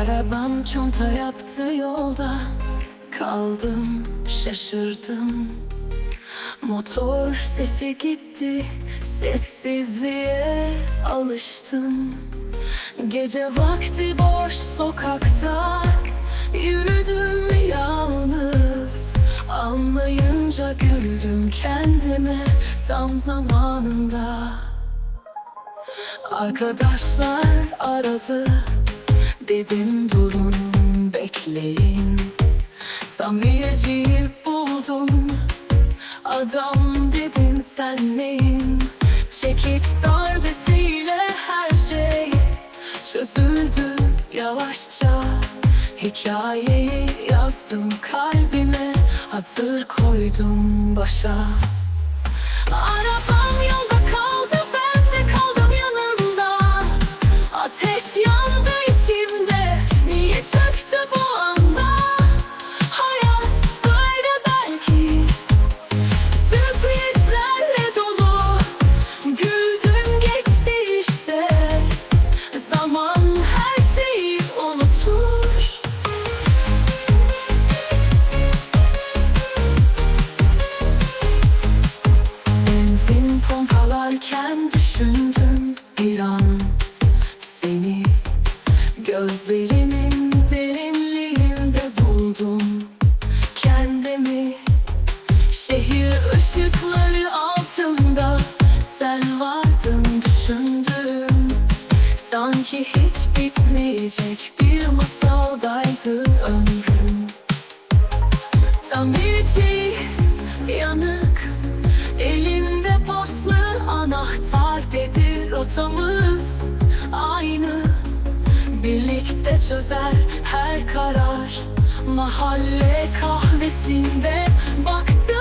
Arabam çonta yaptı yolda. Kaldım şaşırdım. Motor sesi gitti Sessizliğe alıştım. Gece vakti boş sokakta. Yürüdüm yalnız. Anlayınca güldüm kendime Tam zamanında. Arkadaşlar aradı Dedim durun bekleyin. Tamirciyi buldum. Adam dedin sen neyin? Çekiç darbesiyle her şey Çözüldü yavaşça. Hikayeyi yazdım kalbime Hatır koydum başa. Arabam yolda bir an. Seni Gözlerinin derinliğinde buldum. Kendimi Şehir ışıkları altında sen vardın düşündüm. Sanki hiç bitmeyecek bir masaldaydı ömrüm. Tamirci yanık Elinde paslı anahtar rotamız aynı. Birlikte çözer her karar. Mahalle kahvesinde baktım